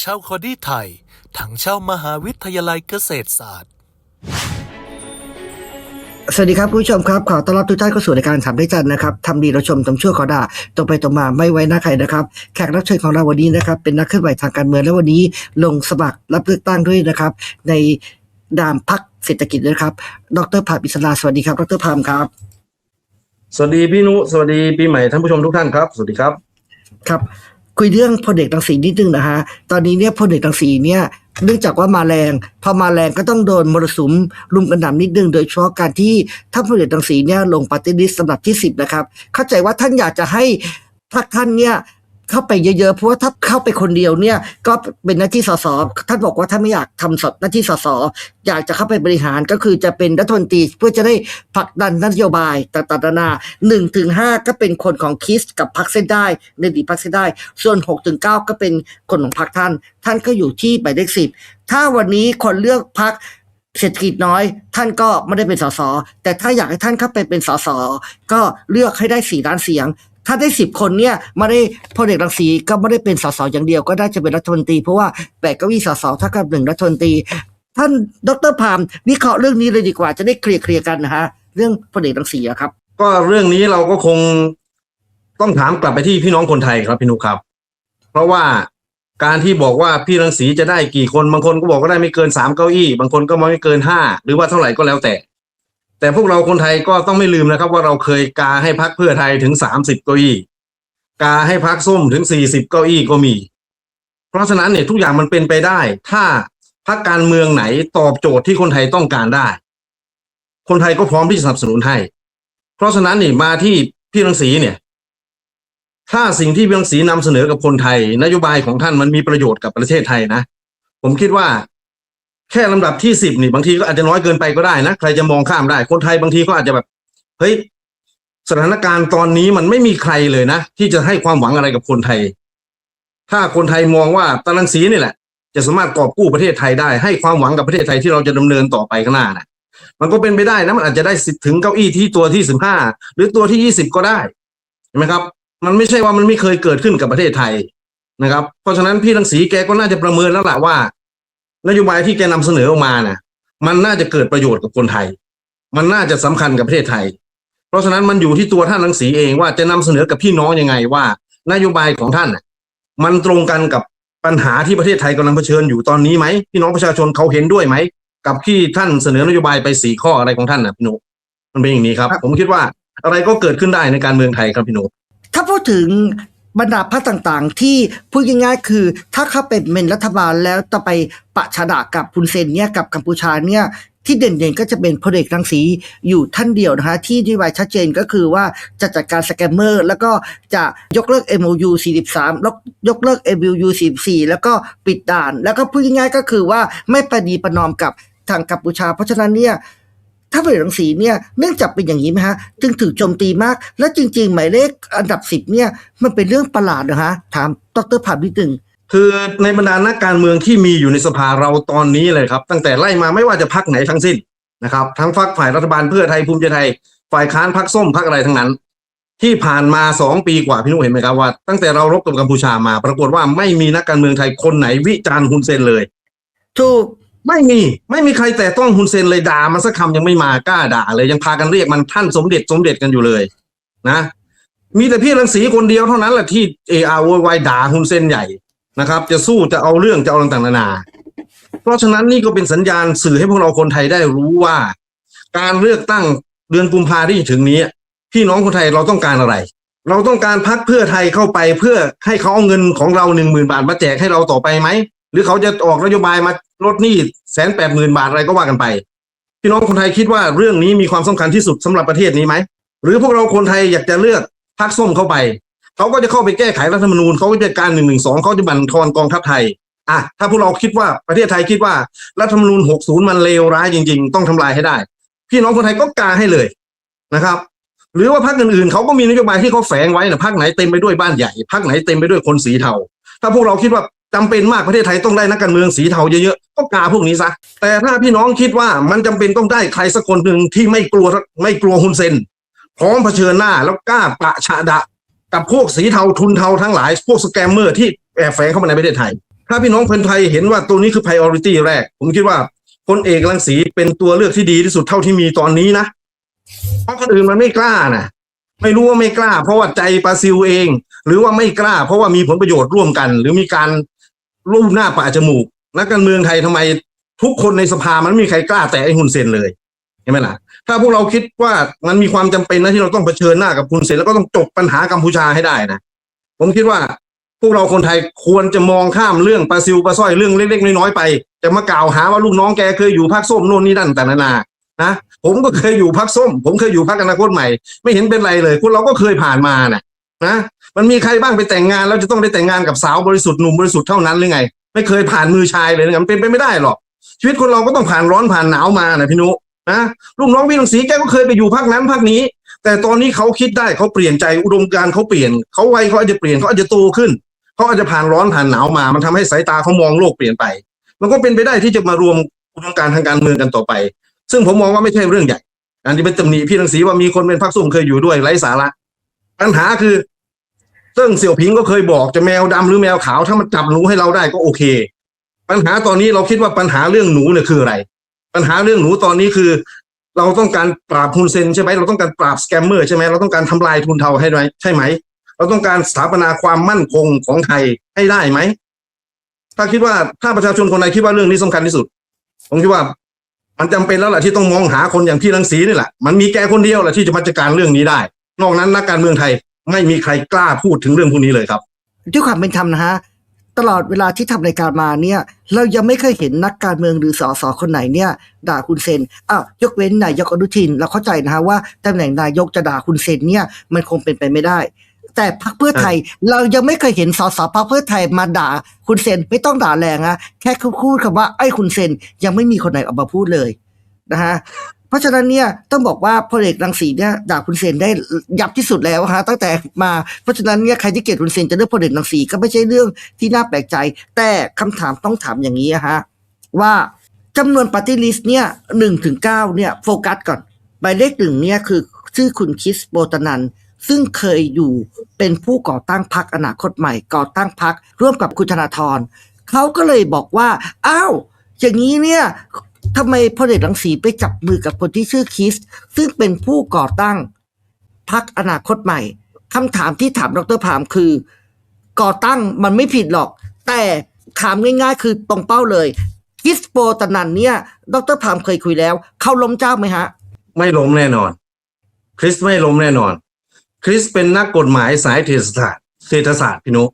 งเช่าคอดี้ไทย ถังเช่ามหาวิทยาลัยเกษตรศาสตร์ สวัสดีครับคุณผู้ชมครับขอต้อนรับทุกท่านเข้าสู่รายการถามได้จันนะครับทำดีเราชมทำชั่วขอด่าตรงไปตรงมาไม่ไว้หน้าใครนะครับ แขกรับเชิญของเราวันนี้นะครับ เป็นนักเคลื่อนไหวทางการเมืองและวันนี้ลงสมัครรับเลือกตั้งด้วยนะครับ ในดามพักเศรษฐกิจนะครับ ดรภาพอิสราสวัสดีครับ ดรพามครับ สวัสดีพี่นุ สวัสดีปีใหม่ท่านผู้ชมทุกท่านครับ สวัสดีครับ ครับ คุยเรื่องพลเอกรังสีนิดนึงนะฮะ ตอนนี้เนี่ยพลเอกรังสีเนี่ยเนื่องจากว่ามาแรง พอมาแรงก็ต้องโดนมรสุมลุมกระหน่ำนิดนึง โดยเฉพาะการที่ท่านพลเอกรังสีเนี่ยลงปฏิริษีสำหรับที่สิบนะครับ เข้าใจว่าท่านอยากจะให้พรรคท่านเนี่ย เข้าไปเยอะๆ เพราะว่าถ้าเข้าไปคนเดียวเนี่ย ก็เป็นหน้าที่สสท่านบอกว่าท่าไม่อยากทำสหน้าที่สสอยากจะเข้าไปบริหารก็คือจะเป็นรัฐมนตรีเพื่อจะได้ผลักดันนโยบายต่างๆนานาหนึ่งถึงห้าก็เป็นคนของคิสกับพรรคเส้นได้ในดีพรรคเส้นได้ ส่วนหกถึงเก้าก็เป็นคนของพรรคท่าน ท่านก็อยู่ที่หมายเลขสิบถ้าวันนี้คนเลือกพรรคเศรษฐกิจน้อย ท่านก็ไม่ได้เป็นสสแต่ถ้าอยากให้ท่านเข้าไปเป็นสสก็เลือกให้ได้สี่ล้านเสียง ถ้าได้สิบคนเนี่ยไม่ได้พลเอกรังสีก็ไม่ได้เป็นสสอย่างเดียวก็ได้จะเป็นรัฐมนตรีเพราะว่าแปดเก้าอี้สสเท่ากับหนึ่งรัฐมนตรีท่านดรพามวิเคราะห์เรื่องนี้เลยดีกว่าจะได้เคลียร์เคลียร์กันนะฮะเรื่องพลเอกรังสีครับ ก็เรื่องนี้เราก็คงต้องถามกลับไปที่พี่น้องคนไทยครับพี่นุครับ เพราะว่าการที่บอกว่าพี่รังสีจะได้กี่คนบางคนก็บอกว่าได้ไม่เกินสามเก้าอี้ บางคนก็ไม่เกินห้าหรือว่าเท่าไหร่ก็แล้วแต่ แต่พวกเราคนไทยก็ต้องไม่ลืมนะครับ ว่าเราเคยกาให้พักเพื่อไทยถึงสามสิบเก้าอี้กาให้พักส้มถึงสี่สิบเก้าอี้ก็มี เพราะฉะนั้นเนี่ยทุกอย่างมันเป็นไปได้ ถ้าพักการเมืองไหนตอบโจทย์ที่คนไทยต้องการได้ คนไทยก็พร้อมที่จะสนับสนุนให้ เพราะฉะนั้นนี่มาที่พี่รังสีเนี่ย ถ้าสิ่งที่พี่รังสีนำเสนอกับคนไทย นโยบายของท่านมันมีประโยชน์กับประเทศไทยนะ ผมคิดว่า แค่ลำดับที่สิบนี่บางทีก็อาจจะน้อยเกินไปก็ได้นะใครจะมองข้ามได้ คนไทยบางทีก็อาจจะแบบเฮ้ยสถานการณ์ตอนนี้มันไม่มีใครเลยนะ ที่จะให้ความหวังอะไรกับคนไทย ถ้าคนไทยมองว่าตารังสีนี่แหละ จะสามารถกอบกู้ประเทศไทยได้ให้ความหวังกับประเทศไทยที่เราจะดำเนินต่อไปข้างหน้านะมันก็เป็นไปได้นะมันอาจจะได้สิทธิ์ถึงเก้าอี้ที่ตัวที่สิบห้าหรือตัวที่ยี่สิบก็ได้เห็นไหมครับ มันไม่ใช่ว่ามันไม่เคยเกิดขึ้นกับประเทศไทยนะครับ เพราะฉะนั้นพี่รังสีแกก็น่าจะประเมินแล้วล่ะว่า นโยบายที่แกนำเสนอออกมาน่ะ มันน่าจะเกิดประโยชน์กับคนไทย มันน่าจะสำคัญกับประเทศไทย เพราะฉะนั้นมันอยู่ที่ตัวท่านรังสีเองว่าจะนำเสนอกับพี่น้องยังไงว่า นโยบายของท่านมันตรงกันกับปัญหาที่ประเทศไทยกำลังเผชิญอยู่ตอนนี้ไหมพี่น้องประชาชนเขาเห็นด้วยไหมกับที่ท่านเสนอนโยบายไปสี่ข้ออะไรของท่านนะพี่หนุมันเป็นอย่างนี้ครับครับ ผมคิดว่าอะไรก็เกิดขึ้นได้ในการเมืองไทยครับพี่หนุถ้าพูดถึง บรรดาพรรคต่างๆ ที่พูดง่ายๆคือ ถ้าเขาเป็นเป็นรัฐบาลแล้วจะไปปะฉะดากับพุนเซนเนี่ยกับกัมพูชาเนี่ยที่เด่นๆก็จะเป็นพลเอกรังสีอยู่ท่านเดียวนะฮะที่นโยบายชัดเจนก็คือว่าจะจัดการสแกมเมอร์ แล้วก็จะยกเลิก MOU 43แล้วยกเลิก MOU 44 แล้วก็ปิดด่าน แล้วก็พูดง่ายๆก็คือว่าไม่ประนีประนอมกับทางกัมพูชา เพราะฉะนั้นเนี่ย ถ้าเป็นรังสีเนี่ยเนื่องจากเป็นอย่างนี้ไหมฮะ จึงถูกโจมตีมาก และจริง ๆ หมายเลขอันดับสิบเนี่ย มันเป็นเรื่องประหลาดนะฮะ ถามดรผ่านนิดนึงคือในบรรดานักการเมืองที่มีอยู่ในสภาเราตอนนี้เลยครับ ตั้งแต่ไล่มาไม่ว่าจะพักไหนทั้งสิ้นนะครับ ทั้งฝักฝ่ายรัฐบาลเพื่อไทยภูมิใจไทย ฝ่ายค้านพักส้มพักอะไรทั้งนั้น ที่ผ่านมาสองปีกว่าพี่นุ้ยเห็นไหมครับว่าตั้งแต่เรารบกับกัมพูชามา ปรากฏว่าไม่มีนักการเมืองไทยคนไหนวิจารณ์ฮุนเซนเลยถูก ไม่มีไม่มีใครแต่ต้องฮุนเซนเลยด่ามันสักคำยังไม่มากล้าด่าเลยยังพากันเรียกมันท่านสมเด็จสมเด็จกันอยู่เลย นะ มีแต่พี่รังสีคนเดียวเท่านั้นแหละที่เออาโวยวายด่าฮุนเซนใหญ่นะครับ จะสู้จะเอาเรื่องจะเอาต่างๆนานา เพราะฉะนั้นนี่ก็เป็นสัญญาณสื่อให้พวกเราคนไทยได้รู้ว่า การเลือกตั้งเดือนกุมภาที่ถึงนี้ พี่น้องคนไทยเราต้องการอะไร เราต้องการพักเพื่อไทยเข้าไปเพื่อให้เขาเอาเงินของเราหนึ่งหมื่นบาทมาแจกให้เราต่อไปไหมหรือเขาจะออกนโยบายมา ลดหนี้แสนแปดหมื่นบาทอะไรก็ว่ากันไป พี่น้องคนไทยคิดว่าเรื่องนี้มีความสำคัญที่สุดสำหรับประเทศนี้ไหม หรือพวกเราคนไทยอยากจะเลือกพรรคส้มเข้าไป เขาก็จะเข้าไปแก้ไขรัฐธรรมนูญเขาก็จะการหนึ่งหนึ่งสองเขาจะบั่นทอนกองทัพไทยอะถ้าพวกเราคิดว่าประเทศไทยคิดว่ารัฐธรรมนูญหกศูนย์มันเลวร้ายจริง ๆ ต้องทำลายให้ได้ พี่น้องคนไทยก็กาให้เลยนะครับหรือว่าพรรคอื่นๆเขาก็มีนโยบายที่เขาแฝงไว้นะพรรคไหนเต็มไปด้วยบ้านใหญ่พรรคไหนเต็มไปด้วยคนสีเทาถ้าพวกเราคิดว่า จำเป็นมากประเทศไทยต้องได้นักการเมืองสีเทาเยอะๆก็กาพวกนี้ซะแต่ถ้าพี่น้องคิดว่ามันจำเป็นต้องได้ใครสักคนหนึ่งที่ไม่กลัวไม่กลัวฮุนเซนพร้อมเผชิญหน้าแล้วกล้าปะชะดะ กับพวกสีเทาทุนเทาทั้งหลาย พวกสแกมเมอร์ที่แอบแฝงเข้ามาในประเทศไทย ถ้าพี่น้องคนไทยเห็นว่าตัวนี้คือ priority แรก ผมคิดว่าพลเอกรังสีเป็นตัวเลือกที่ดีที่สุดเท่าที่มีตอนนี้นะเพราะคนอื่นมันไม่กล้านะไม่รู้ว่าไม่กล้า เพราะว่าใจปาซิลเอง หรือว่าไม่กล้า เพราะว่ามีผลประโยชน์ร่วมกัน หรือมีการ รูปหน้าป่าจมูกนักการเมืองไทยทำไมทุกคนในสภามันไม่มีใครกล้าแตะไอ้ฮุนเซนเลยเห็นไหมล่ะ ถ้าพวกเราคิดว่ามันมีความจำเป็นนะที่เราต้องเผชิญหน้ากับฮุนเซนแล้วก็ต้องจบปัญหากัมพูชาให้ได้นะผมคิดว่าพวกเราคนไทยควรจะมองข้ามเรื่องปลาซิวปลาสร้อยเรื่องเล็กๆน้อยๆไป จะมากล่าวหาว่าลูกน้องแกเคยอยู่พรรคส้มโน่นนี่นั่นแต่นานานะผมก็เคยอยู่พรรคส้ม ผมเคยอยู่พรรคอนาคตใหม่ ไม่เห็นเป็นไรเลยพวกเราก็เคยผ่านมานะ นะมันมีใครบ้างไปแต่งงานแล้วจะต้องได้แต่งงานกับสาวบริสุทธิ์หนุ่มบริสุทธิ์เท่านั้นหรือไง ไม่เคยผ่านมือชายเลยนะมันเป็นไปไม่ได้หรอกชีวิตคนเราก็ต้องผ่านร้อนผ่านหนาวมานะพี่นุนะลูกน้องพี่ลังสีแกก็เคยไปอยู่พักนั้นพักนี้ แต่ตอนนี้เขาคิดได้เขาเปลี่ยนใจอุดมการเขาเปลี่ยนเขาวัยเขาอาจจะเปลี่ยนเขาอาจจะโตขึ้นเขาอาจจะผ่านร้อนผ่านหนาวมา มันทำให้สายตาเขามองโลกเปลี่ยนไป มันก็เป็นไปได้ที่จะมารวมอุดมการทางการเมืองกันต่อไป ซึ่งผมมองว่าไม่ใช่เรื่องใหญ่อันนี้เป็นตำหนิพี่ลังสีว่ามีคนเป็นพรรคส้มเคยอยู่ด้วยไร้สาระปัญหาคือ เติ้งเสี่ยวผิงก็เคยบอกจะแมวดำหรือแมวขาวถ้ามันจับหนูให้เราได้ก็โอเค ปัญหาตอนนี้เราคิดว่าปัญหาเรื่องหนูเนี่ยคืออะไร ปัญหาเรื่องหนูตอนนี้คือ เราต้องการปราบทุนเซนใช่ไหมเราต้องการปราบสแกมเมอร์ใช่ไหมเราต้องการทำลายทุนเทาให้ไหมใช่ไหม เราต้องการสถาปนาความมั่นคงของไทยให้ได้ไหมถ้าคิดว่าถ้าประชาชนคนใดคิดว่าเรื่องนี้สำคัญที่สุด ผมคิดว่ามันจำเป็นแล้วแหละที่ต้องมองหาคนอย่างพี่รังสีนี่แหละ มันมีแกคนเดียวแหละที่จะมาจัดการเรื่องนี้ได้ นอกนั้นนักการเมืองไทย ไม่มีใครกล้าพูดถึงเรื่องพวกนี้เลยครับ ด้วยความเป็นธรรมนะฮะตลอดเวลาที่ทำรายการมาเนี่ย เรายังไม่เคยเห็นนักการเมืองหรือสสคนไหนเนี่ย ด่าคุณเซนอ้าวยกเว้นนายกอนุทิน เราเข้าใจนะฮะว่าตำแหน่งนายกจะด่าคุณเซนเนี่ย มันคงเป็นไปไม่ได้ แต่พรรคเพื่อไทยเรายังไม่เคยเห็นสสพรรคเพื่อไทยมาด่าคุณเซนไม่ต้องด่าแรงนะแค่พูดคำว่าไอ้คุณเซนยังไม่มีคนไหนออกมาพูดเลยนะฮะ เพราะฉะนั้นเนี่ยต้องบอกว่าพลเอกรังสีเนี่ยด่าคุณเซนได้ยับที่สุดแล้วฮะตั้งแต่มาเพราะฉะนั้นเนี่ยใครที่เกลียดคุณเซนจะเลือกพลเอกรังสีก็ไม่ใช่เรื่องที่น่าแปลกใจ แต่คำถามต้องถามอย่างนี้ฮะว่าจำนวนปฏิลิสต์เนี่ยหนึ่งถึงเก้าเนี่ยโฟกัสก่อนหมายเลขหนึ่งเนี่ยคือชื่อคุณคิสโบตนันซึ่งเคยอยู่เป็นผู้ก่อตั้งพรรคอนาคตใหม่ ก่อตั้งพรรคร่วมกับคุณธนาธรเขาก็เลยบอกว่า อ้าว อย่างนี้เนี่ย ทำไมพลเอกรังสีไปจับมือกับคนที่ชื่อคริส ซึ่งเป็นผู้ก่อตั้งพรรคอนาคตใหม่คำถามที่ถามดรพามคือ ก่อตั้งมันไม่ผิดหรอก แต่ถามง่ายๆ คือตรงเป้าเลยคริสโปตนันเนี่ย ดรพามเคยคุยแล้ว เขาล้มเจ้าไหมฮะ ไม่ล้มแน่นอน คริสไม่ล้มแน่นอน คริสเป็นนักกฎหมายสายเศรษฐศาสตร์เศรษฐศาสตร์พี่นุ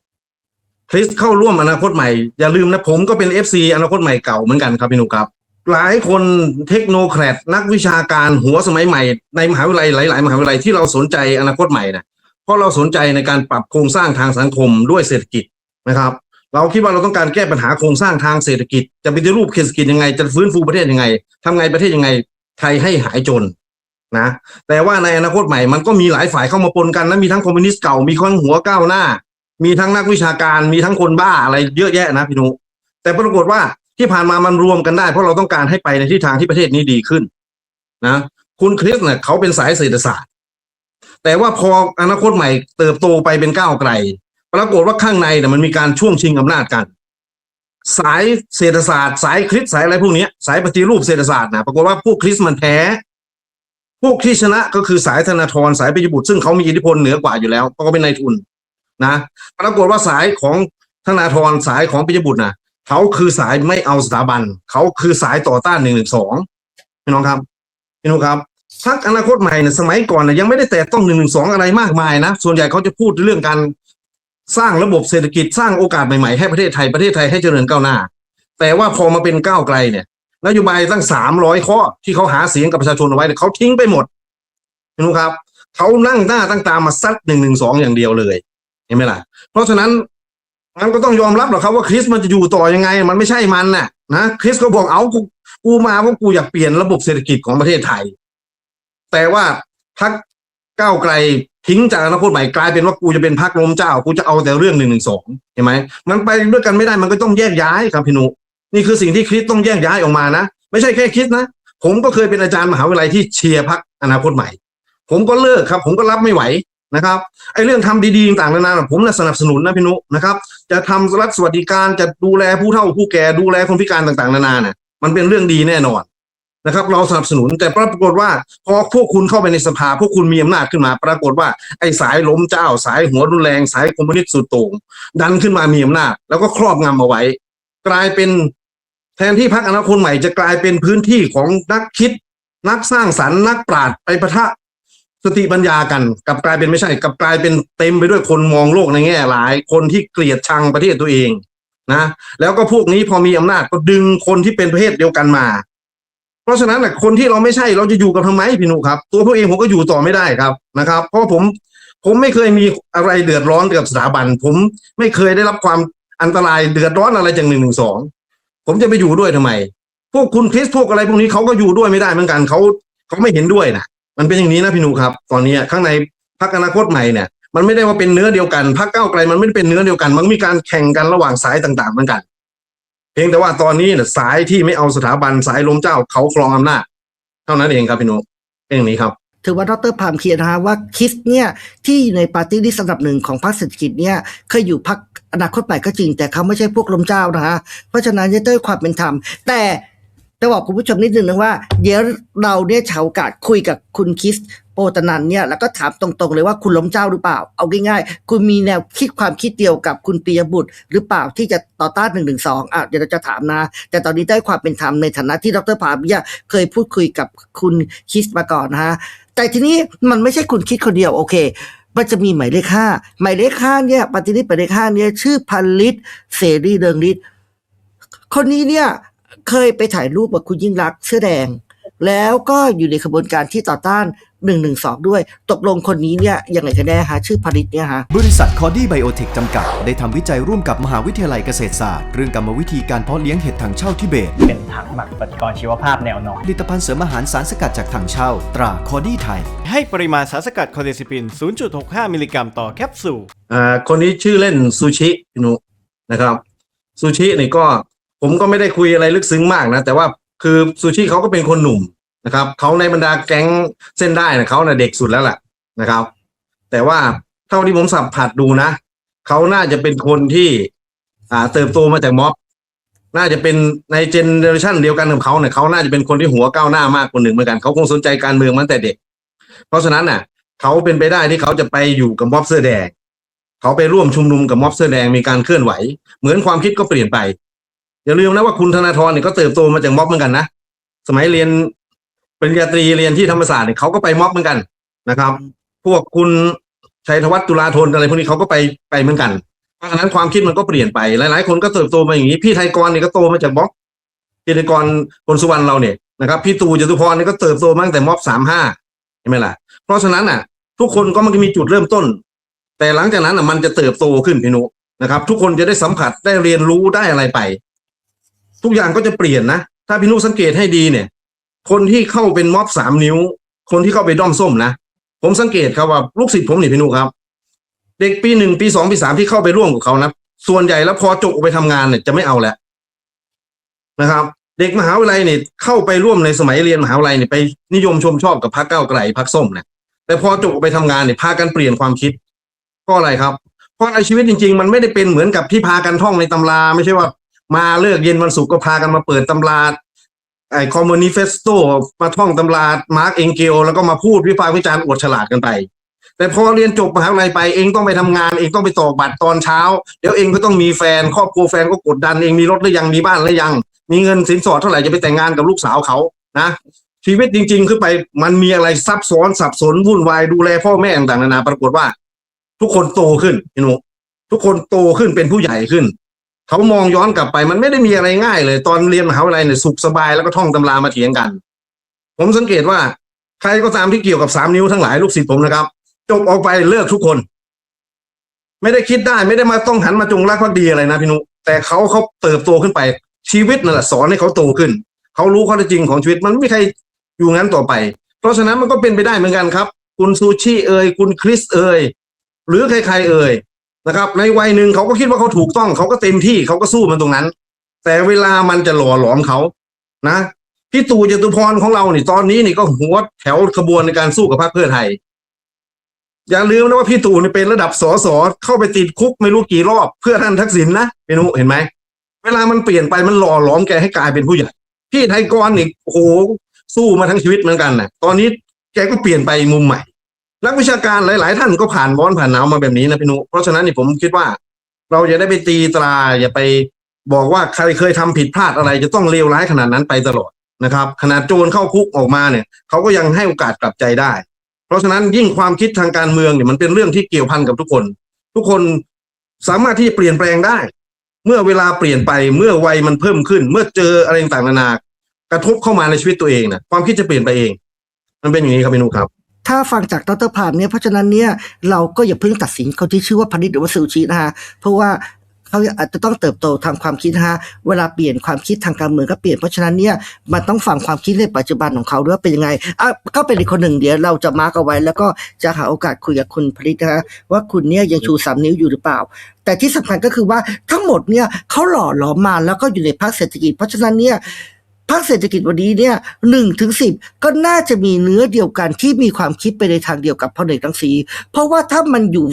คริสเข้าร่วมอนาคตใหม่ อย่าลืมนะผมก็เป็นเอฟซีอนาคตใหม่เก่าเหมือนกันครับพี่นุครับ หลายคนเทคโนแครดนักวิชาการหัวสมัยใหม่ ในมหาวิทยาลัยหลาย ๆ มหาวิทยาลัยที่เราสนใจอนาคตใหม่นะเพราะเราสนใจในการปรับโครงสร้างทางสังคมด้วยเศรษฐกิจนะครับ เราคิดว่าเราต้องการแก้ปัญหาโครงสร้างทางเศรษฐกิจ จะปฏิรูปเศรษฐกิจยังไง จะฟื้นฟูประเทศยังไงทำไงประเทศยังไง ไทยให้หายจนนะแต่ว่าในอนาคตใหม่มันก็มีหลายฝ่ายเข้ามาปนกันนะมีทั้งคอมมิวนิสต์เก่ามีทั้งหัวก้าวหน้า มีทั้งนักวิชาการมีทั้งคนบ้าอะไรเยอะแยะนะพี่นุแต่ปรากฏว่า ที่ผ่านมามันรวมกันได้ เพราะเราต้องการให้ไปในทิศทางที่ประเทศนี้ดีขึ้น นะคุณคริสเนี่ยเขาเป็นสายเศรษฐศาสตร์ แต่ว่าพออนาคตใหม่เติบโตไปเป็นก้าวไกล ปรากฏว่าข้างในเนี่ยมันมีการช่วงชิงอำนาจกัน สายเศรษฐศาสตร์ สายคริสสายอะไรพวกนี้สายปฏิรูปเศรษฐศาสตร์นะปรากฏว่าพวกคริสมันแพ้พวกที่ชนะก็คือสายธนาธรสายปิยบุตรซึ่งเขามีอิทธิพลเหนือกว่าอยู่แล้วเพราะเขาเป็นนายทุนนะปรากฏว่าสายของธนาธรสายของปิยบุตรนะ เขาคือสายไม่เอาสถาบัน เขาคือสายต่อต้านหนึ่งหนึ่งสองพี่น้องครับพี่น้องครับพักอนาคตใหม่เนี่ยสมัยก่อนเนี่ยยังไม่ได้แต่ต้องหนึ่งหนึ่งสองอะไรมากมายนะ ส่วนใหญ่เขาจะพูดเรื่องการสร้างระบบเศรษฐกิจสร้างโอกาสใหม่ๆให้ประเทศไทยประเทศไทยให้เจริญก้าวหน้า แต่ว่าพอมาเป็นก้าวไกลเนี่ยนโยบายตั้งสามร้อยข้อที่เขาหาเสียงกับประชาชนเอาไว้เนี่ยเขาทิ้งไปหมดพี่น้องครับเขานั่งหน้าตั้งตามาซัดหนึ่งหนึ่งสองอย่างเดียวเลยเห็นไหมล่ะ เพราะฉะนั้น มันก็ต้องยอมรับหรอกครับว่าคริสมันจะอยู่ต่อยังไง มันไม่ใช่มันน่ะนะคริสก็บอกเอากูกูมาเพราะกูอยากเปลี่ยนระบบเศรษฐกิจของประเทศไทย แต่ว่าพักก้าวไกลทิ้งจากอนาคตใหม่กลายเป็นว่ากูจะเป็นพักล้มเจ้ากูจะเอาแต่เรื่องหนึ่งหนึ่งสองเห็นไหมมันไปด้วยกันไม่ได้มันก็ต้องแยกย้ายครับพี่นุนี่คือสิ่งที่คริสต้องแยกย้ายออกมานะไม่ใช่แค่คริสนะผมก็เคยเป็นอาจารย์มหาวิทยาลัยที่เชียร์พักอนาคตใหม่ ผมก็เลิกครับ ผมก็รับไม่ไหว นะครับไอ้เรื่องทำดีๆต่างๆนานาผมนะสนับสนุนนะพี่นุนะครับ จะทำรัฐสวัสดิการจะดูแลผู้เฒ่าผู้แก่ดูแลคนพิการต่างๆ นานาเนี่ยมันเป็นเรื่องดีแน่นอนนะครับ เราสนับสนุนแต่ปรากฏว่าพอพวกคุณเข้าไปในสภา พวกคุณมีอำนาจขึ้นมา ปรากฏว่าไอ้สายล้มเจ้าสายหัวรุนแรงสายคอมมิวนิสต์สุดโต่งดันขึ้นมามีอำนาจ แล้วก็ครอบงำเอาไว้ กลายเป็นแทนที่พรรคอนาคตใหม่จะกลายเป็นพื้นที่ของนักคิดนักสร้างสรรค์นักปราชญ์ไปปะทะ สติปัญญากันกลับกลายเป็นไม่ใช่กลับกลายเป็นเต็มไปด้วยคนมองโลกในแง่หลาย คนที่เกลียดชังประเทศตัวเองนะแล้วก็พวกนี้พอมีอำนาจก็ดึงคนที่เป็นประเภทเดียวกันมา เพราะฉะนั้นนะคนที่เราไม่ใช่เราจะอยู่กับทำไมพี่หนุครับ ตัวพวกเองผมก็อยู่ต่อไม่ได้ครับนะครับ เพราะผมผมไม่เคยมีอะไรเดือดร้อนกับสถาบัน ผมไม่เคยได้รับความอันตรายเดือดร้อนอะไรจากหนึ่งหนึ่งสองผมจะไปอยู่ด้วยทำไม พวกคุณคริสพวกอะไรพวกนี้เขาก็อยู่ด้วยไม่ได้เหมือนกันเขาเขาไม่เห็นด้วยนะ มันเป็นอย่างนี้นะพี่นูครับ ตอนนี้ข้างในพรรคอนาคตใหม่เนี่ยมันไม่ได้ว่าเป็นเนื้อเดียวกันพรรคก้าไกลมันไม่ได้เป็นเนื้อเดียวกัน มันมีการแข่งกันระหว่างสายต่างๆเหมือนกัน เพียงแต่ว่าตอนนี้เนี่ยสายที่ไม่เอาสถาบันสายล้มเจ้าเขาครองอำนาจเท่านั้นเองครับพี่นูเป็นอย่างนี้ครับถือว่าดรพามเคลียร์นะฮะว่าคิสเนี่ยที่อยู่ในปาร์ตี้ลิสต์อันดับหนึ่งของพรรคเศรษฐกิจเนี่ยเคยอยู่พรรคอนาคตใหม่ก็จริง แต่เขาไม่ใช่พวกลมเจ้านะฮะเพราะฉะนั้นจะด้วยความเป็นธรรมแต่ จะบอกคุณผู้ชมนิดนึงนะว่า เดี๋ยวเราเนี่ยเฉาโอกาสคุยกับคุณคิสโปตนันเนี่ยแล้วก็ถามตรงๆเลยว่าคุณล้มเจ้าหรือเปล่า เอาง่ายๆ คุณมีแนวคิดความคิดเดียวกับคุณปียบุตร หรือเปล่าที่จะต่อต้านหนึ่งหนึ่งสองอะเดี๋ยวเราจะถามนะ แต่ตอนนี้ได้ความเป็นธรรมในฐานะที่ดรพามเนี่ยเคยพูดคุยกับคุณคิสมาก่อนนะฮะแต่ทีนี้มันไม่ใช่คุณคิดคนเดียวโอเคมันจะมีหมายเลขห้าหมายเลขห้าเนี่ยปฏิริษีหมายเลขห้าเนี่ยชื่อพันลิศเสรีเรืองฤทธิ์คนนี้เนี่ย เคยไปถ่ายรูปกับคุณยิ่งรักษณ์เสื้อแดง แล้วก็อยู่ในขบวนการที่ต่อต้านหนึ่งหนึ่งสองด้วย ตกลงคนนี้เนี่ยยังไงกันแน่ฮะชื่อพันลิศเนี่ยฮะ บริษัทคอดี้ไบโอเทคจำกัด ได้ทำวิจัยร่วมกับมหาวิทยาลัยเกษตรศาสตร์ เรื่องกรรมวิธีการเพาะเลี้ยงเห็ดถังเช่าทิเบต เป็นถังหมักปฏิกรณ์ชีวภาพแนวนอน ผลิตภัณฑ์เสริมอาหารสารสกัดจากถังเช่า ตราคอดี้ไทย ให้ปริมาณสารสกัดคอเดซิปิน 0.65 มิลลิกรัมต่อแคปซูล อ่าคนนี้ชื่อเล่นซูชิพี่หนุนะครับซูชินี่ก็ ผมก็ไม่ได้คุยอะไรลึกซึ้งมากนะ แต่ว่าคือซูชิเขาก็เป็นคนหนุ่มนะครับเขาในบรรดาแก๊งเส้นได้นะเขาเน่ะเด็กสุดแล้วแหละนะครับ แต่ว่าเท่าที่ผมสัมผัสดูนะเขาน่าจะเป็นคนที่ อ่าเติบโตมาจากม็อบ น่าจะเป็นในเจเนอเรชันเดียวกันกับเขาเนี่ยเขาน่าจะเป็นคนที่หัวก้าวหน้ามากคนหนึ่งเหมือนกันเขาคงสนใจการเมืองมาตั้งแต่เด็ก เพราะฉะนั้นน่ะเขาเป็นไปได้ที่เขาจะไปอยู่กับม็อบเสื้อแดงเขาไปร่วมชุมนุมกับม็อบเสื้อแดงมีการเคลื่อนไหว เหมือนความคิดก็เปลี่ยนไป อย่าลืมนะว่าคุณธนาธรเนี่ยก็เติบโตมาจากม็อบเหมือนกันนะสมัยเรียนปริญญาตรีเรียนที่ธรรมศาสตร์เนี่ยเขาก็ไปม็อบเหมือนกันนะครับ พวกคุณชัยธวัฒน์ตุลาธนอะไรพวกนี้เขาก็ไปไปเหมือนกัน เพราะฉะนั้นความคิดมันก็เปลี่ยนไปหลายๆ คนก็เติบโตมาอย่างนี้พี่ไทยกรเนี่ยก็โตมาจากม็อบพี่ไทยกรคนสุวรรณเราเนี่ยนะครับพี่ตู่จตุพรเนี่ยก็เติบโตมาตั้งแต่ม็อบสามห้าใช่ไหมล่ะเพราะฉะนั้นน่ะ ทุกคนก็มันก็มีจุดเริ่มต้น แต่หลังจากนั้นน่ะมันจะเติบโตขึ้นพี่นุนะครับ ทุกคนจะได้สัมผัสได้เรียนรู้ได้อะไรไป ทุกอย่างก็จะเปลี่ยนนะ ถ้าพี่นุสังเกตให้ดีเนี่ย คนที่เข้าเป็นม็อบสามนิ้ว คนที่เข้าไปด้อมส้มนะ ผมสังเกตครับว่าลูกศิษย์ผมนี่พี่นุครับ เด็กปีหนึ่งปีสองปีสามที่เข้าไปร่วมกับเขานะส่วนใหญ่แล้วพอจบไปทำงานเนี่ยจะไม่เอาแล้วนะครับ เด็กมหาวิทยาลัยเนี่ยเข้าไปร่วมในสมัยเรียนมหาวิทยาลัยเนี่ยไปนิยมชมชอบกับพรรคก้าไกลพรรคส้มเนี่ยแต่พอจบไปทำงานเนี่ยพากันเปลี่ยนความคิดเพราะอะไรครับเพราะในชีวิตจริง ๆ มันไม่ได้เป็นเหมือนกับที่พากันท่องในตำรา ไม่ใช่ว่า มาเลิกเย็นวันศุกร์ก็พากันมาเปิดตำราไอ้คอมมูนิเฟสโตมาท่องตำรามาร์กเองเกลแล้วก็มาพูดวิพากษ์วิจารณ์อวดฉลาดกันไป แต่พอเรียนจบมหาวิทยาลัยไปเองต้องไปทำงานเองต้องไปตอกบัตรตอนเช้า เดี๋ยวเองก็ต้องมีแฟนครอบครัวแฟนก็กดดันเองมีรถหรือยังมีบ้านหรือยัง มีเงินสินสอดเท่าไหร่จะไปแต่งงานกับลูกสาวเขานะชีวิตจริง ๆ ขึ้นไปมันมีอะไรซับซ้อนสับสนวุ่นวายดูแลพ่อแม่ต่างๆนานาปรากฏว่า ทุกคนโตขึ้นพี่หนุทุกคนโตขึ้นเป็นผู้ใหญ่ขึ้น เขามองย้อนกลับไป มันไม่ได้มีอะไรง่ายเลย ตอนเรียนมหาวิทยาลัยเนี่ยสุขสบายแล้วก็ท่องตำรามาเถียงกัน ผมสังเกตว่า ใครก็ตามที่เกี่ยวกับสามนิ้วทั้งหลายลูกศิษย์ผมนะครับ จบออกไปเลิกทุกคน ไม่ได้คิดได้ไม่ได้มาต้องหันมาจงรักภักดีอะไรนะพี่นุแต่เขาเขาเติบโตขึ้นไป ชีวิตนั่นแหละสอนให้เขาโตขึ้น เขารู้ข้อเท็จจริงของชีวิตมันไม่มีใครอยู่งั้นต่อไป เพราะฉะนั้นมันก็เป็นไปได้เหมือนกันครับ คุณซูชิเอ่ยคุณคริสเอ่ยหรือใครๆเอ่ย นะครับ ในวัยหนึ่งเขาก็คิดว่าเขาถูกต้องเขาก็เต็มที่เขาก็สู้มันตรงนั้น แต่เวลามันจะหล่อหลอมเขานะพี่ตู่จตุพรของเราเนี่ตอนนี้นี่ก็หัวแถวขบวนในการสู้กับพรรคเพื่อไทย อย่าลืมนะว่าพี่ตู่นี่เป็นระดับสอสอเข้าไปติดคุกไม่รู้กี่รอบเพื่อท่านทักษิณนะพี่นุเห็นไหมเวลามันเปลี่ยนไปมันหล่อหลอมแกให้กลายเป็นผู้ใหญ่พี่ไทยกรนี่โอ้โหสู้มาทั้งชีวิตเหมือนกันนะตอนนี้แกก็เปลี่ยนไปมุมใหม่ นักวิชาการหลาย ๆ ท่านก็ผ่านร้อนผ่านหนาวมาแบบนี้นะพี่นุเพราะฉะนั้นนี่ผมคิดว่า เราอย่าได้ไปตีตรา อย่าไปบอกว่าใครเคยทำผิดพลาดอะไร จะต้องเลวร้ายขนาดนั้นไปตลอดนะครับ ขนาดโจรเข้าคุกออกมาเนี่ยเขาก็ยังให้โอกาสกลับใจได้ เพราะฉะนั้นยิ่งความคิดทางการเมืองเนี่ยมันเป็นเรื่องที่เกี่ยวพันกับทุกคน ทุกคนสามารถที่จะเปลี่ยนแปลงได้ เมื่อเวลาเปลี่ยนไปเมื่อวัยมันเพิ่มขึ้น เมื่อเจออะไรต่างๆนานากระทบเข้ามาในชีวิตตัวเองนะความคิดจะเปลี่ยนไปเอง มันเป็นอย่างนี้ครับพี่นุครับ ถ้าฟังจากดรผ่านเนี่ยเพราะฉะนั้นเนี่ยเราก็อย่าเพิ่งตัดสินคนที่ชื่อว่าพนิษฐ์หรือว่าซูชินะฮะเพราะว่าเขาอาจจะต้องเติบโตทางความคิดนะฮะเวลาเปลี่ยนความคิดทางการเมืองก็เปลี่ยนเพราะฉะนั้นเนี่ยมันต้องฟังความคิดในปัจจุบันของเขาด้วยเป็นยังไงอะก็เป็นอีกคนหนึ่งเดี๋ยวเราจะมาร์กเอาไว้ แล้วก็จะหาโอกาสคุยกับคุณพนิษฐ์นะฮะว่าคุณเนี่ยยังชูสามนิ้วอยู่หรือเปล่า แต่ที่สำคัญก็คือว่าทั้งหมดเนี่ยเขาหล่อหลอมมาแล้วก็อยู่ในภาคเศรษฐกิจ เพราะฉะนั้นเนี่ย ภาคเศรษฐกิจวันนี้เนี่ยหนึ่งถึงสิบก็น่าจะมีเนื้อเดียวกันที่มีความคิดไปในทางเดียวกับพลเอกรังสี เพราะว่าถ้ามันอยู่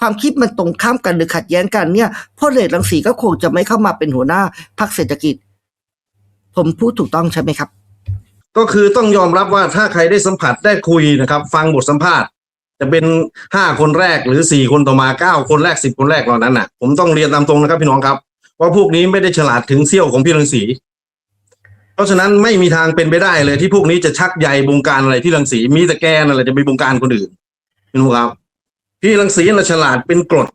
ความคิดมันตรงข้ามกันหรือขัดแย้งกันเนี่ยพลเอกรังสีก็คงจะไม่เข้ามาเป็นหัวหน้าพรรคเศรษฐกิจ ผมพูดถูกต้องใช่ไหมครับ ก็คือต้องยอมรับว่าถ้าใครได้สัมผัสได้คุยนะครับ ฟังบทสัมภาษณ์ จะเป็นห้าคนแรกหรือสี่คนต่อมาเก้าคนแรกสิบคนแรกเหล่านั้นน่ะ ผมต้องเรียนตามตรงนะครับพี่น้องครับ ว่าพวกนี้ไม่ได้ฉลาดถึงเสี้ยวของพี่รังสี ราะฉะนั้นไม่มีทางเป็นไปได้เลยที่พวกนี้จะชักใยบงการอะไรพี่รังสีมีแต่แกนั่นแหละจะไปบงการคนอื่นพี่น้องครับพี่รังสีน่ะฉลาดเป็นกรด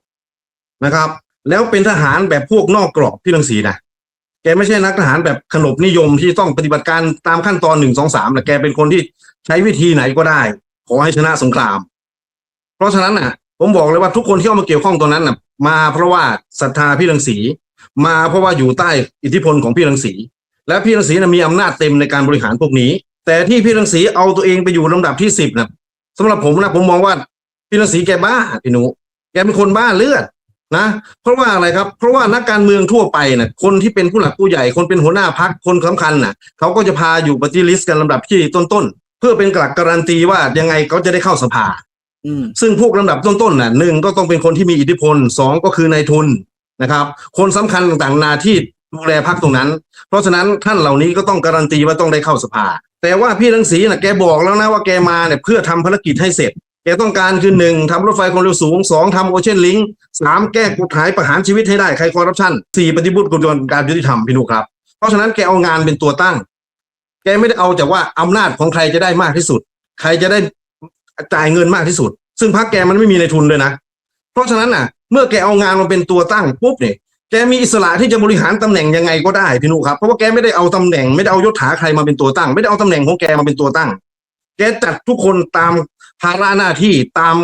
นะครับ แล้วเป็นทหารแบบพวกนอกกรอบพี่รังสีนะแกไม่ใช่นักทหารแบบขนบนิยมที่ต้องปฏิบัติการตามขั้นตอนหนึ่งสองสามแต่แกเป็นคนที่ใช้วิธีไหนก็ได้ ขอให้ชนะสงคราม เพราะฉะนั้นน่ะ ผมบอกเลยว่าทุกคนที่เข้ามาเกี่ยวข้องตรงนั้นน่ะ มาเพราะว่าศรัทธาพี่รังสี มาเพราะว่าอยู่ใต้อิทธิพลของพี่รังสี และพี่รังสีน่ะมีอำนาจเต็มในการบริหารพวกนี้ แต่ที่พี่รังสีเอาตัวเองไปอยู่ลำดับที่สิบนะสำหรับผมนะผมมองว่าพี่รังสีแกบ้าพี่หนูแกเป็นคนบ้าเลือดนะเพราะว่าอะไรครับ เพราะว่านักการเมืองทั่วไปน่ะคนที่เป็นผู้หลักผู้ใหญ่คนเป็นหัวหน้าพักคนสำคัญน่ะเขาก็จะพาอยู่ปฏิลิสต์กันลำดับที่ต้นๆเพื่อเป็นกลักการันตีว่ายังไงเขาจะได้เข้าสภาอืมซึ่งพวกลำดับต้นๆน่ะหนึ่งก็ต้องเป็นคนที่มีอิทธิพลสองก็คือนายทุนนะครับ คนสำคัญต่างๆนาที่ ดูแลพักตรงนั้น เพราะฉะนั้นท่านเหล่านี้ก็ต้องการันตีว่าต้องได้เข้าสภา แต่ว่าพี่รังสีน่ะแกบอกแล้วนะว่าแกมาเนี่ยเพื่อทำภารกิจให้เสร็จแกต้องการคือหนึ่งทำรถไฟความเร็วสูงสองทำโอเชียนลิงสามแก้กฎหมายประหารชีวิตให้ได้ใครคอร์รัปชันสี่ปฏิบัติกระบวนการยุติธรรมพี่นุครับ เพราะฉะนั้นแกเอางานเป็นตัวตั้ง แกไม่ได้เอาจากว่าอำนาจของใครจะได้มากที่สุด ใครจะได้จ่ายเงินมากที่สุด ซึ่งพรรคแกมันไม่มีในทุนด้วยนะ เพราะฉะนั้นน่ะ เมื่อแกเอางานมาเป็นตัวตั้งปุ๊บเนี่ย แกมีอิสระที่จะบริหารตำแหน่งยังไงก็ได้พี่นุครับเพราะว่าแกไม่ได้เอาตำแหน่งไม่ได้เอายศถาใครมาเป็นตัวตั้ง ไม่ได้เอาตำแหน่งของแกมาเป็นตัวตั้ง แกจัดทุกคนตามภาระหน้าที่ตาม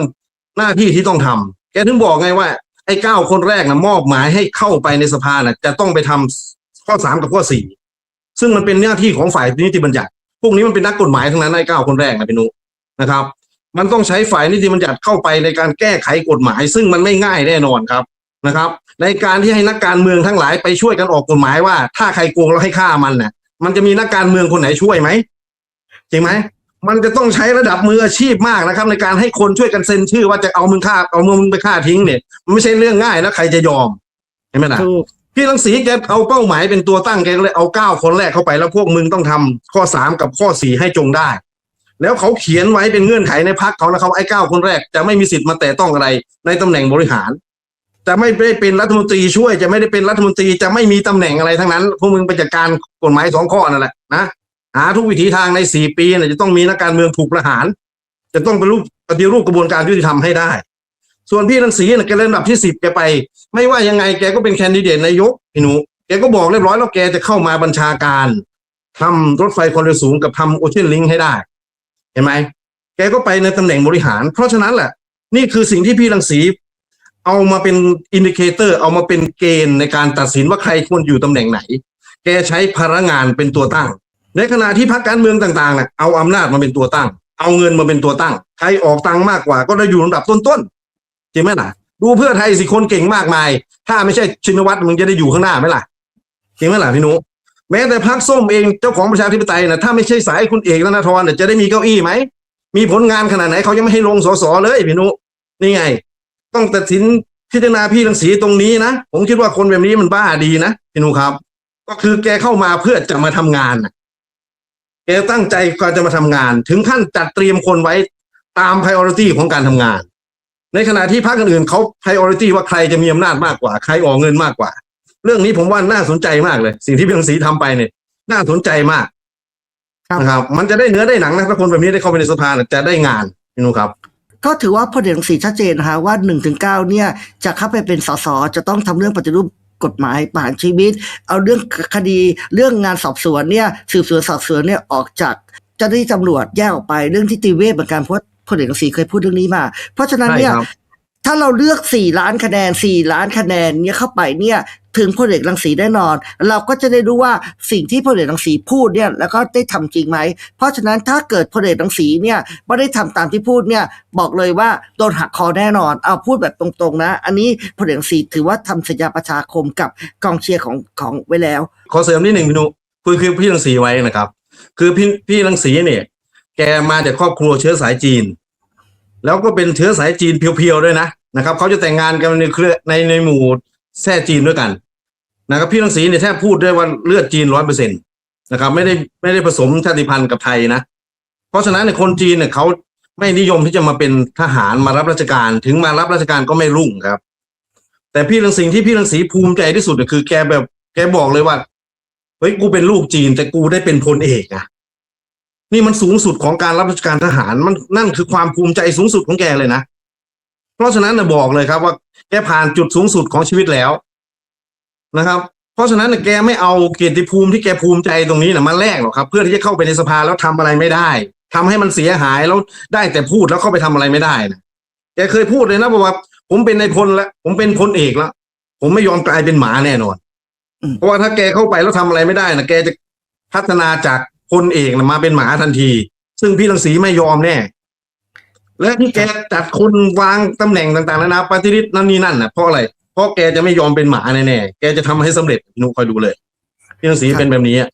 หน้าที่ที่ต้องทำแกถึงบอกไงว่า ไอ้เก้าคนแรกนะมอบหมายให้เข้าไปในสภาน่ะจะต้องไปทำข้อสามกับข้อสี่ซึ่งมันเป็นหน้าที่ของฝ่ายนิติบัญญัติพวกนี้มันเป็นนักกฎหมายทั้งนั้นไอ้เก้าคนแรกนะพี่นุนะครับ มันต้องใช้ฝ่ายนิติบัญญัติเข้าไปในการแก้ไขกฎหมาย ซึ่งมันไม่ง่ายแน่นอนครับ นะครับ ในการที่ให้นักการเมืองทั้งหลายไปช่วยกันออกกฎหมายว่า ถ้าใครโกงแล้วให้ฆ่ามันน่ะมันจะมีนักการเมืองคนไหนช่วยไหมจริงไหมมันจะต้องใช้ระดับมืออาชีพมากนะครับ ในการให้คนช่วยกันเซ็นชื่อว่าจะเอามึงฆ่าเอามึงไปฆ่าทิ้งเนี่ยมันไม่ใช่เรื่องง่ายแล้วใครจะยอมเห็นไหมล่ะถูกพี่รังสีแกเอาเป้าหมายเป็นตัวตั้งแกก็เลยเอาเก้าคนแรกเข้าไปแล้วพวกมึงต้องทำข้อสามกับข้อสี่ให้จงได้ แล้วเขาเขียนไว้เป็นเงื่อนไขในพักเขานะครับไอ้เก้าคนแรกจะไม่มีสิทธิ์มาแตะต้องอะไรในตำแหน่งบริหาร จะไม่ได้เป็นรัฐมนตรีช่วย จะไม่ได้เป็นรัฐมนตรีจะไม่มีตำแหน่งอะไรทั้งนั้นพวกมึงไปจัดการกฎหมายสองข้อนั่นแหละนะหาทุกวิถีทางในสี่ปีเนี่ยจะต้องมีนักการเมืองถูกประหาร จะต้องเป็นรูปปฏิรูปกระบวนการยุติธรรมให้ได้ ส่วนพี่รังสีนี่ยแกเล่นดับที่สิบแกไป ไม่ว่ายังไงแกก็เป็นแคนดิเดตนายกพี่หนูแกก็บอกเรียบร้อยแล้วแกจะเข้ามาบัญชาการทำรถไฟความเร็วสูงกับทำโอเชียนลิงให้ได้ เห็นไหมแกก็ไปในตำแหน่งบริหาร เพราะฉะนั้นแหละ นี่คือสิ่งที่พี่รังสี เอามาเป็นอินดิเคเตอร์ เอามาเป็นเกณฑ์ในการตัดสินว่าใครควรอยู่ตำแหน่งไหน แกใช้พลังงานเป็นตัวตั้ง ในขณะที่พรรคการเมืองต่างๆน่ะเอาอำนาจมาเป็นตัวตั้ง เอาเงินมาเป็นตัวตั้ง ใครออกตังมากกว่าก็ได้อยู่ลำดับต้นๆจริงไหมล่ะ ดูเพื่อไทยสิคนเก่งมากมาย ถ้าไม่ใช่ชินวัตรมึงจะได้อยู่ข้างหน้าไหมล่ะจริงไหมล่ะพี่นุแม้แต่พรรคส้มเองเจ้าของประชาธิปไตยนะถ้าไม่ใช่สายคุณเอกธนาธรเนี่ยจะได้มีเก้าอี้ไหมมีผลงานขนาดไหนเขายังไม่ให้ลงสสเลยพี่นุนี่ไง ต้องตัดสินพิจารณาพี่รังสีตรงนี้นะ ผมคิดว่าคนแบบนี้มันบ้าดีนะพี่นูครับ ก็คือแกเข้ามาเพื่อจะมาทำงานน่ะแกตั้งใจก็จะมาทำงาน ถึงขั้นจัดเตรียมคนไว้ตาม priority ของการทำงาน ในขณะที่พรรคอื่นเขา priority ว่าใครจะมีอำนาจมากกว่า ใครออกเงินมากกว่า เรื่องนี้ผมว่าน่าสนใจมากเลย สิ่งที่พี่รังสีทำไปเนี่ยน่าสนใจมากครับนะครับ มันจะได้เนื้อได้หนังนะถ้าคนแบบนี้ได้เข้าไปในสภาจะได้งานพี่นูครับ ก็ถือว่าพลเอกรังสีชัดเจนนะคะว่า1นถึงเเนี่ยจะเข้าไปเป็นสสจะต้องทำเรื่องปฏิรูปกฎหมายประหารชีวิต เอาเรื่องคดีเรื่องงานสอบสวนเนี่ยสืบสวนสอบสวนเนี่ยออกจากเจ้าหน้าที่ตำรวจแยกออกไปเรื่องที่ตีเวทเหมือนกันเพราะพลเอกรังสีเคยพูดเรื่องนี้มา เพราะฉะนั้นเนี่ยถ้าเราเลือก 4 ล้านคะแนน 4 ล้านคะแนนเนี่ยเข้าไปเนี่ย ถึงพลเอกรังสีแน่นอน เราก็จะได้รู้ว่าสิ่งที่พลเอกรังสีพูดเนี่ยแล้วก็ได้ทำจริงไหม เพราะฉะนั้นถ้าเกิดพลเอกรังสีเนี่ยไม่ได้ทำตามที่พูดเนี่ยบอกเลยว่าโดนหักคอแน่นอน เอาพูดแบบตรงๆนะ อันนี้พลเอกรังสีถือว่าทำสัญญาประชาคมกับกองเชียร์ของของไว้แล้ว ขอเสริมนิดหนึ่งพี่นุคือคือพี่รังสีไว้นะครับ คือพี่พี่รังสีเนี่ยแกมาจากครอบครัวเชื้อสายจีน แล้วก็เป็นเชื้อสายจีนเพียวๆด้วยนะนะครับเขาจะแต่งงานกันในเครือในในหมู่ แท้จีนด้วยกันนะครับพี่รังสีเนี่ยแทบพูดได้ว่าเลือดจีนร้อยเปอร์เซ็นต์นะครับ ไม่ได้ไม่ได้ผสมชาติพันธุ์กับไทยนะ เพราะฉะนั้นในยคนจีนเนี่ยเขาไม่นิยมที่จะมาเป็นทหารมารับราชการ ถึงมารับราชการก็ไม่รุ่งครับ แต่พี่รังสิงที่พี่รังสีภูมิใจที่สุดเนี่ยคือแกแบบแกบอกเลยว่าเฮ้ยกูเป็นลูกจีนแต่กูได้เป็นพลเอกอะนี่มันสูงสุดของการรับราชการทหารมันนั่นคือความภูมิใจสูงสุดของแกเลยนะ เพราะฉะนั้นนะบอกเลยครับว่าแกผ่านจุดสูงสุดของชีวิตแล้วนะครับ เพราะฉะนั้นน่ะแกไม่เอาเกียรติภูมิที่แกภูมิใจตรงนี้นะมาแลกหรอกครับ เพื่อที่จะเข้าไปในสภาแล้วทำอะไรไม่ได้ทำให้มันเสียหายแล้วได้แต่พูดแล้วเข้าไปทำอะไรไม่ได้นะแกเคยพูดเลยนะบอกว่า ผมเป็นนายพลแล้วผมเป็นพลเอกแล้วผมไม่ยอมกลายเป็นหมาแน่นอนอืมเพราะว่าถ้าแกเข้าไปแล้วทำอะไรไม่ได้นะแกจะพัฒนาจากพลเอกนะมาเป็นหมาทันที ซึ่งพี่รังสีไม่ยอมแน่ และที่แกจัดคนวางตำแหน่งต่างๆนานาปฏิริษีนั่นนี่นั่นนะเพราะอะไรเพราะแกจะไม่ยอมเป็นหมาแน่ๆแกจะทำให้สำเร็จหนูคอยดูเลยพี่รังสีเป็นแบบนี้อะ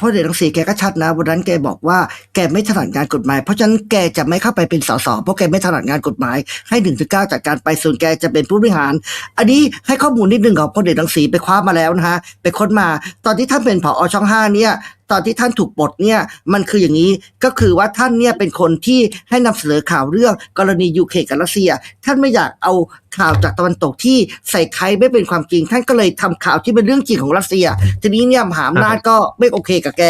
พลเอกรังสีแกก็ชัดนะวันนั้นแกบอกว่าแกไม่ถนัดงานกฎหมาย เพราะฉะนั้นแกจะไม่เข้าไปเป็นสสเพราะแกไม่ถนัดงานกฎหมาย ให้หนึ่งถึงเก้าจากการไปส่วนแกจะเป็นผู้บริหาร อันนี้ให้ข้อมูลนิดนึงของพลเอกรังสีไปคว้ามาแล้วนะฮะไปค้นมา ตอนที่ท่านเป็นผอช่องห้าเนี่ย ตอนที่ท่านถูกปลดเนี่ยมันคืออย่างนี้ก็คือว่าท่านเนี่ยเป็นคนที่ให้นำเสนอข่าวเรื่องกรณียูเครนกับรัสเซีย ท่านไม่อยากเอาข่าวจากตะวันตกที่ใส่ไข่ไม่เป็นความจริง ท่านก็เลยทำข่าวที่เป็นเรื่องจริงของรัสเซีย ทีนี้เนี่ยมหาอำนาจก็ไม่โอเคกับแก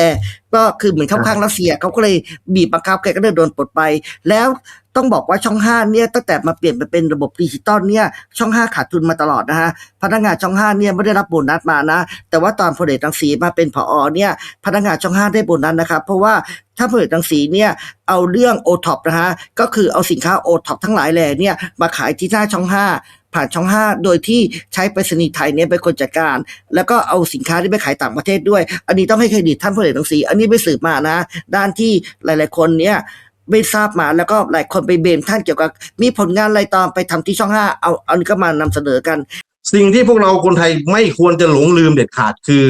ก็คือเหมือนเข้าข้างรัสเซียเขาก็เลยบีบบังคับแกก็เลยโดนปลดไป แล้วต้องบอกว่าช่องห้าเนี่ยตั้งแต่มาเปลี่ยนไปเป็นระบบดิจิตอลเนี่ยช่องห้าขาดทุนมาตลอดนะฮะพนักงานช่องห้าเนี่ยไม่ได้รับโบนัสมานะ แต่ว่าตอนพลเอกรังสีมาเป็นผอเนี่ยพนักงานช่องห้าได้โบนัสนะครับเพราะว่า ถ้าพลเอกรังสีเนี่ยเอาเรื่องโอท็อปนะฮะก็คือเอาสินค้าโอท็อปทั้งหลายแหล่เนี่ยมาขายที่หน้าช่องห้าผ่านช่องห้าโดยที่ใช้ไปรษณีย์ไทยเนี่ยเป็นคนจัดการ แล้วก็เอาสินค้าที่ไปขายต่างประเทศด้วย อันนี้ต้องให้เครดิตท่านพลเอกรังสี อันนี้ไปสืบมานะ ด้านที่หลาย ๆ คนเนี่ยไม่ทราบมาแล้วก็หลายคนไปเบมท่านเกี่ยวกับ มีผลงานอะไรตอนไปทำที่ช่องห้าเอาอานี้ก็มานำเสนอกัน สิ่งที่พวกเราคนไทยไม่ควรจะหลงลืมเด็ดขาดคือ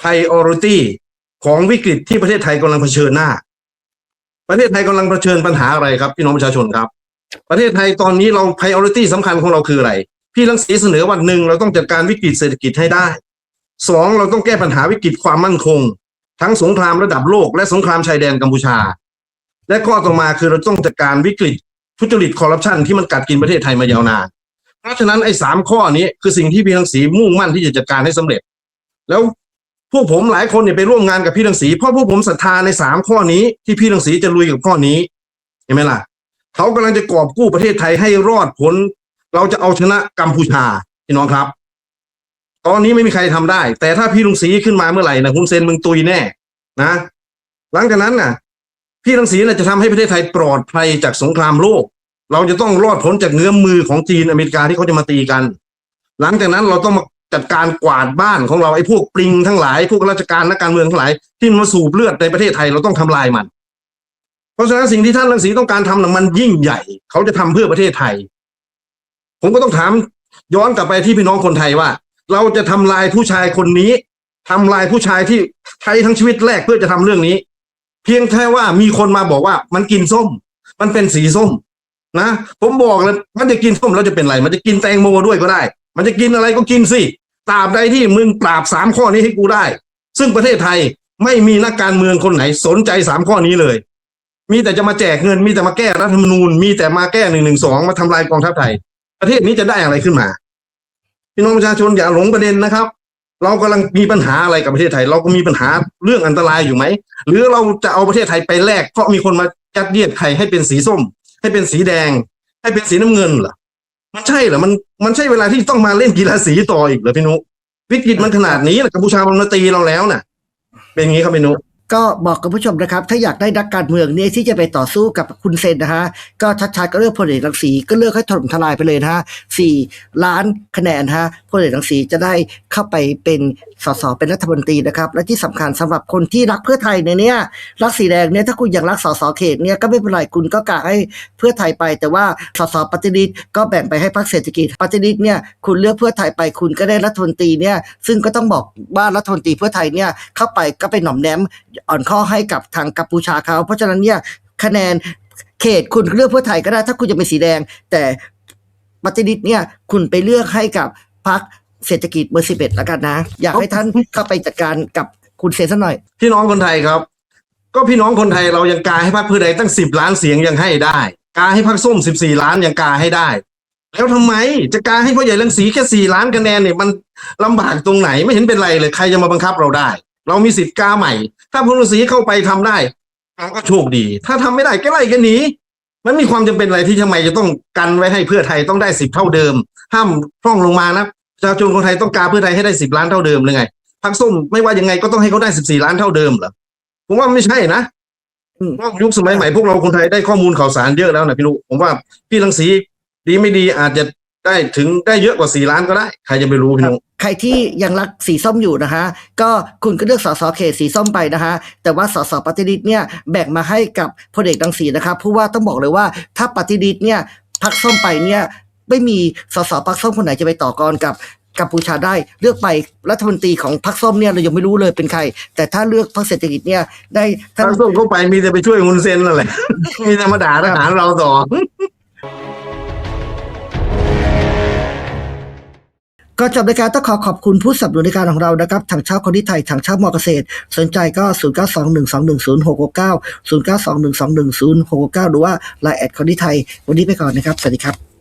priority ของวิกฤตที่ประเทศไทยกำลังเผชิญหน้า ประเทศไทยกำลังเผชิญปัญหาอะไรครับ พี่น้องประชาชนครับ ประเทศไทยตอนนี้เรา priority สำคัญของเราคืออะไร พี่รังสีเสนอว่าหนึ่งเราต้องจัดการวิกฤตเศรษฐกิจให้ได้สองเราต้องแก้ปัญหาวิกฤตความมั่นคง ทั้งสงครามระดับโลกและสงครามชายแดนกัมพูชา และข้อต่อมาคือเราต้องจัดการวิกฤตทุจริตคอร์รัปชันที่มันกัดกินประเทศไทยมายาวนานเพราะฉะนั้นไอ้สามข้อนี้คือสิ่งที่พี่รังสีมุ่งมั่นที่จะจัดการให้สำเร็จ แล้ว พวกผมหลายคนเนี่ยไปร่วมงานกับพี่รังสีเพราะพวกผมศรัทธาในสามข้อนี้ที่พี่รังสีจะลุยกับข้อนี้เห็นไหมล่ะเขากำลังจะกอบกู้ประเทศไทยให้รอดพ้นเราจะเอาชนะกัมพูชาพี่น้องครับ ตอนนี้ไม่มีใครทำได้ แต่ถ้าพี่ลุงศรีขึ้นมาเมื่อไหร่นะคุณเซนมึงตุยแน่นะ หลังจากนั้นน่ะ พี่รังสีน่ะจะทำให้ประเทศไทยปลอดภัยจากสงครามโลก เราจะต้องรอดพ้นจากเงื้อมมือของจีนอเมริกาที่เขาจะมาตีกัน หลังจากนั้นเราต้องมา จัดการกวาดบ้านของเราไอ้พวกปริงทั้งหลาย พวกราชการนักการเมืองทั้งหลาย ที่มันมาสูบเลือดในประเทศไทยเราต้องทำลายมัน เพราะฉะนั้นสิ่งที่ท่านรังสีต้องการทำน่ะมันยิ่งใหญ่ เขาจะทำเพื่อประเทศไทย ผมก็ต้องถามย้อนกลับไปที่พี่น้องคนไทยว่า เราจะทำลายผู้ชายคนนี้ทำลายผู้ชายที่ใช้ทั้งชีวิตแรกเพื่อจะทำเรื่องนี้ เพียงแค่ว่ามีคนมาบอกว่ามันกินส้ม มันเป็นสีส้มนะผมบอกเลยมันจะกินส้มแล้วจะเป็นไร มันจะกินแตงโมด้วยก็ได้ มันจะกินอะไรก็กินสิ ตราบใดที่มึงปราบสามข้อนี้ให้กูได้ ซึ่งประเทศไทยไม่มีนักการเมืองคนไหนสนใจสามข้อนี้เลย มีแต่จะมาแจกเงิน มีแต่มาแก้รัฐธรรมนูญ มีแต่มาแก้หนึ่งหนึ่งสองมาทำลายกองทัพไทย ประเทศนี้จะได้อะไรขึ้นมา พี่น้องประชาชนอย่าหลงประเด็นนะครับ เรากำลังมีปัญหาอะไรกับประเทศไทย เราก็มีปัญหาเรื่องอันตรายอยู่ไหม หรือเราจะเอาประเทศไทยไปแลกเพราะมีคนมายัดเยียดไทยให้เป็นสีส้ม ให้เป็นสีแดง ให้เป็นสีน้ำเงินเหรอ มันใช่เหรอมันมันใช่เวลาที่ต้องมาเล่นกีฬาสีต่ออีกเหรอพี่นุวิกฤตมันขนาดนี้นะกัมพูชามันมาตีเราแล้วน่ะ เป็นอย่างนี้ครับพี่นุก็บอกกับผู้ชมนะครับ ถ้าอยากได้นักการเมืองเนี่ยที่จะไปต่อสู้กับคุณเซนนะฮะก็ชัดๆก็เลือกพลเอกรังสีก็เลือกให้ถล่มทลายไปเลยนะฮะสี่ล้านคะแนนฮะพลเอกรังสีจะได้เข้าไปเป็นสสเป็นรัฐมนตรีนะครับ และที่สำคัญสำหรับคนที่รักเพื่อไทยเนี่ยเนี่ยรักสีแดงเนี่ยถ้าคุณยังรักสสเขตเนี่ยก็ไม่เป็นไรคุณก็กะให้เพื่อไทยไป แต่ว่าสสปฏิริษีก็แบ่งไปให้พรรคเศรษฐกิจปฏิริษีเนี่ยคุณเลือกเพื่อไทยไปคุณก็ได้รัฐมนตรีเนี่ยซึ่งก็ต้องบอกว่ารัฐมนตรีเพื่อไทยเนี่ยเข้าไปก็ไปหน่อมแนมอ่อนข้อให้กับทางกัมพูชาเขาเพราะฉะนั้นเนี่ยคะแนนเขตคุณเลือกเพื่อไทยก็ได้ถ้าคุณจะเป็นสีแดง แต่ปฏิริษีเนี่ยคุณไปเลือกให้กับพรรค เศรษฐกิจเบอร์สิบเอ็ดแล้วกันนะ อยากให้ท่านเข้าไปจัดการกับคุณเซนสักหน่อย พี่น้องคนไทยครับ ก็พี่น้องคนไทยเรายังกาให้พรรคเพื่อไทยตั้งสิบล้านเสียงยังให้ได้ กาให้พรรคส้มสิบสี่ล้านยังกาให้ได้ แล้วทำไมจะกาให้พ่อใหญ่รังสีแค่สี่ล้านคะแนนเนี่ยมันลำบากตรงไหนไม่เห็นเป็นไรเลยใครจะมาบังคับเราได้ เรามีสิทธิ์กาใหม่ ถ้าพลรังสีเข้าไปทำได้เราก็โชคดี ถ้าทำไม่ได้ก็ไล่กันหนีมันมีความจำเป็นอะไรที่ทำไมจะต้องกันไว้ให้เพื่อไทยต้องได้สิบเท่าเดิม ห้ามพร่องลงมานะ ประชาชนคนไทยต้องการเพื่อไทยให้ได้สิบล้านเท่าเดิมเลยไงพรรคส้มไม่ว่ายังไงก็ต้องให้เขาได้สิบสี่ล้านเท่าเดิมเหรอผมว่าไม่ใช่นะอืมเพราะยุคสมัยใหม่พวกเราคนไทยได้ข้อมูลข่าวสารเยอะแล้วนะพี่ลูกผมว่าพี่รังสีดีไม่ดีอาจจะได้ถึงได้เยอะกว่าสี่ล้านก็ได้ ใครจะไปรู้พี่นุใครที่ยังรักสีส้มอยู่นะฮะก็คุณก็เลือกสสเขตสีส้มไปนะฮะแต่ว่าสสปฏิริษีเนี่ยแบ่งมาให้กับพลเอกรังสีนะครับเพราะว่าต้องบอกเลยว่าถ้าปฏิริษีเนี่ยพักส้มไปเนี่ย ไม่มีสสพักส้มคนไหนจะไปต่อกรกับกัมพูชาได้เลือกไปรัฐมนตรีของพรรคส้มเนี่ยเรายังไม่รู้เลยเป็นใคร แต่ถ้าเลือกพรรคเศรษฐกิจเนี่ย ได้ถ้าท่านส้มเข้าไปมีแต่ไปช่วยงุนเซนนั่นแหละมีธรรมดาทหารเราต่อก็จบรายการต้องขอขอบคุณผู้สนับสนุนรายการของเรานะครับทางเช่าคนที่ไทยทางเช่ามอเกษตร สนใจก็ 0 9 2 1 2 1 0 6 6 9 0 9 2 1 2 1 0 6 6 9 หรือว่า Line แอดคนที่ไทย วันนี้ไปก่อนนะครับ สวัสดีครับ